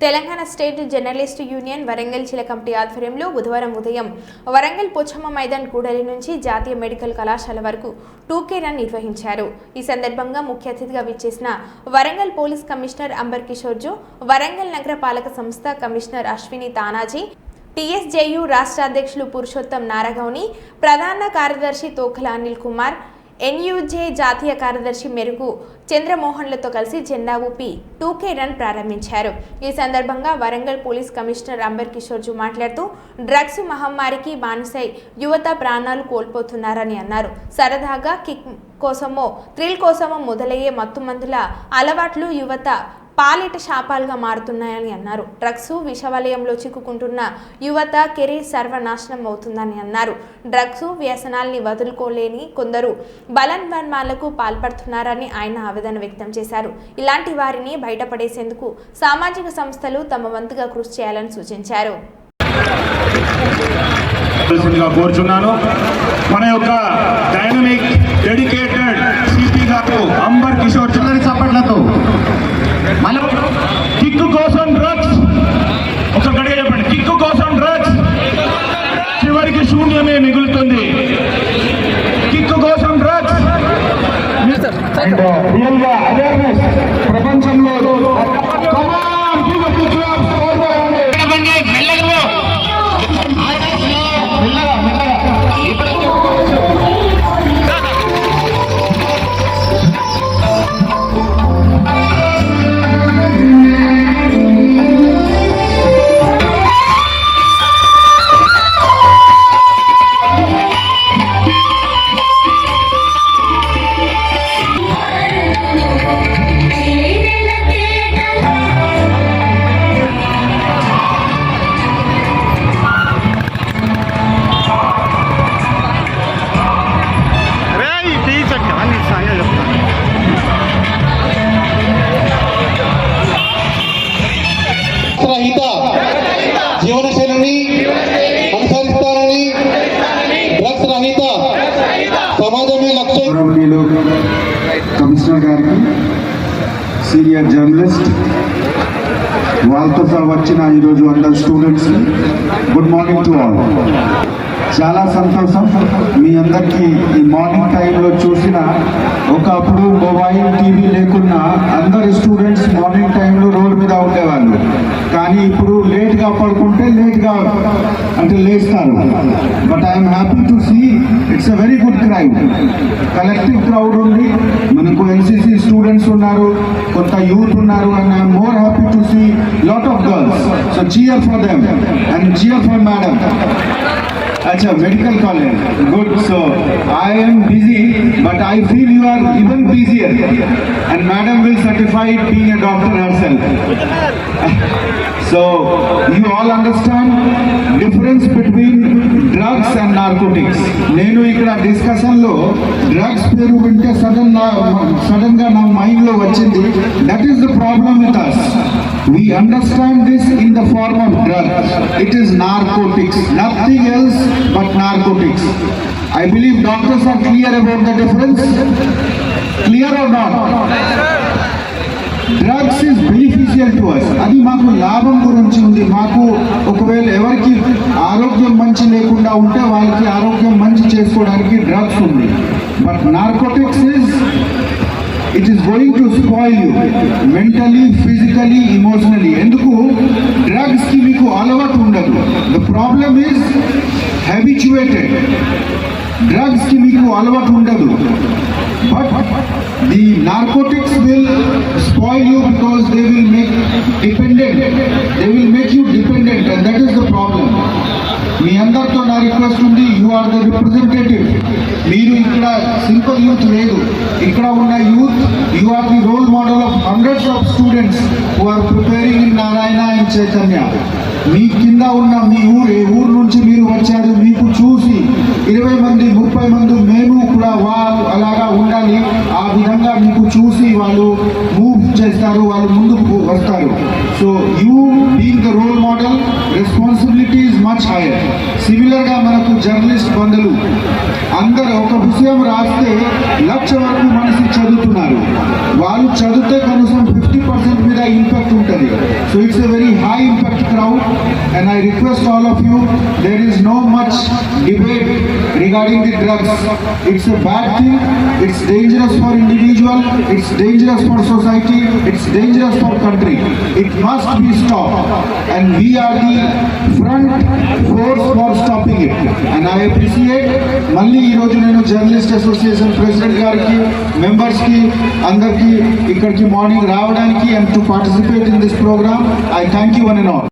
Telangana state journalist union Warangal జిల్లా committee ఆధ్వర్యంలో బుధవారం ఉదయం వరంగల్ పోచమ్మ మైదాన్ కూడలి నుంచి జాతీయ మెడికల్ కళాశాల వరకు టూకే రన్ నిర్వహించారు. ఈ సందర్భంగా ముఖ్య అతిథిగా విచ్చేసిన వరంగల్ పోలీస్ కమిషనర్ అంబర్ కిషోర్జు వరంగల్ నగర పాలక సంస్థ కమిషనర్ అశ్విని తానాజీ టీఎస్జేయు రాష్ట్ర అధ్యక్షులు పురుషోత్తం నారగౌని ప్రధాన కార్యదర్శి తోకల అనిల్ కుమార్ ఎన్యూజే జాతీయ కార్యదర్శి మెరుగు చంద్రమోహన్లతో కలిసి జెండా ఊపి టూకే రన్ ప్రారంభించారు. ఈ సందర్భంగా వరంగల్ పోలీస్ కమిషనర్ అంబర్ కిషోర్జు మాట్లాడుతూ డ్రగ్స్ మహమ్మారికి బానిసై యువత ప్రాణాలు కోల్పోతున్నారని అన్నారు. సరదాగా కిక్ కోసమో థ్రిల్ కోసమో మొదలయ్యే మత్తుమందుల అలవాట్లు యువత పాలిట శాపాలుగా మారుతున్నాయని అన్నారు. డ్రగ్స్ విషవలయంలో చిక్కుకుంటున్న యువత కెరీర్ సర్వనాశనం అవుతుందని అన్నారు. డ్రగ్స్ వ్యసనాల్ని వదులుకోలేని కొందరు బలన్వన్మాలకు పాల్పడుతున్నారని ఆయన ఆవేదన వ్యక్తం చేశారు. ఇలాంటి వారిని బయటపడేసేందుకు సామాజిక సంస్థలు తమ వంతుగా కృషి చేయాలని సూచించారు. కోరుచున్నాను. మన యొక్క డైనమిక్ డెడికేటెడ్ సిపి గారు అండ్ రియల్గా అవేర్నెస్ ప్రపంచంలో గారికి సీనియర్ జర్నలిస్ట్ వాళ్ళతో సహా వచ్చిన ఈరోజు అందరు students good morning to all చాలా సంతోషం. మీ అందరికీ ఈ మార్నింగ్ టైంలో చూసిన ఒకప్పుడు మొబైల్ టీవీ లేకున్నా అందరు స్టూడెంట్స్ మార్నింగ్ టైంలో రోడ్ మీద ఉండేవాళ్ళు. కానీ ఇప్పుడు లేట్గా పడుకుంటే లేట్గా అంటే లేస్తారు. But I'm happy to see it's a very good crime collective crowd ఉంది. మనకు ఎన్సీసీ స్టూడెంట్స్ ఉన్నారు. కొంత యూత్ ఉన్నారు. And I'm more happy to see lot of girls so cheer for them and cheer for madam అచ్చా medical college good so I am busy, but I feel you are even busier. And madam will certify being a doctor herself. so you all understand difference between drugs and narcotics. నేను ఇక్కడ డిస్కషన్లో drugs పేరు వింటే sudden సడన్గా నా మైండ్లో వచ్చింది that is the problem with us we understand this in the form of drugs. It is narcotics, nothing else but narcotics. I believe doctors are clear about the difference. Clear or not? Drugs is beneficial to us అది మాకు లాభం గురించి ఉంది మాకు ఒకవేళ ఎవరికి ఆరోగ్యం మంచి లేకుండా ఉంటే వాళ్ళకి ఆరోగ్యం మంచి చేసుకోవడానికి డ్రగ్స్ ఉంది but narcotics is it is going to spoil you mentally physically emotionally ఎందుకు? డ్రగ్స్కి మీకు అలవాటు ఉండదు. ద ప్రాబ్లమ్ ఈజ్ హ్యాబిచువేటెడ్ డ్రగ్స్కి మీకు అలవాటు ఉండదు. But the narcotics will spoil you because they will make dependent they will make you dependent and that is the problem మీ అందరితో నా రిక్వెస్ట్ ఉంది. యు ఆర్ ద రిప్రజెంటేటివ్ మీరు ఇక్కడ సింపుల్ యూత్ లేదు. ఇక్కడ ఉన్న youth you are the role model of hundreds of students who are preparing in Narayana and Chaitanya మీ కింద ఉన్న మీ ఊరు ఏ ఊరు నుంచి మీరు వచ్చారు మీకు చూసి ఇరవై మంది ముప్పై మంది మేము కూడా వాళ్ళు అలాగా ఉండాలి. ఆ విధంగా మీకు చూసి వాళ్ళు చేస్తారు వాళ్ళు ముందుకు వస్తారు. So you being the role model responsibility is much higher సిమిలర్గా మనకు జర్నలిస్ట్ బంధులు అందరూ ఒక విషయం రాస్తే లక్ష వరకు మనిషి చదువుతున్నారు. వాళ్ళు చదివితే కనీసం ఫిఫ్టీ పర్సెంట్ మీద ఇంపాక్ట్ ఉంటుంది. So it's a very high impact crowd and I request all of you, there is no much debate regarding the drugs. It's a bad thing, it's dangerous for individual, it's dangerous for society, it's dangerous for country. It must be stopped and we are the front force for stopping it. And I appreciate మళ్ళీ ఈ రోజు నేను journalist association president గారికి members కి అందరికి ఇక్కడికి morning రావడానికి and to participate in this program. I thank you one and all.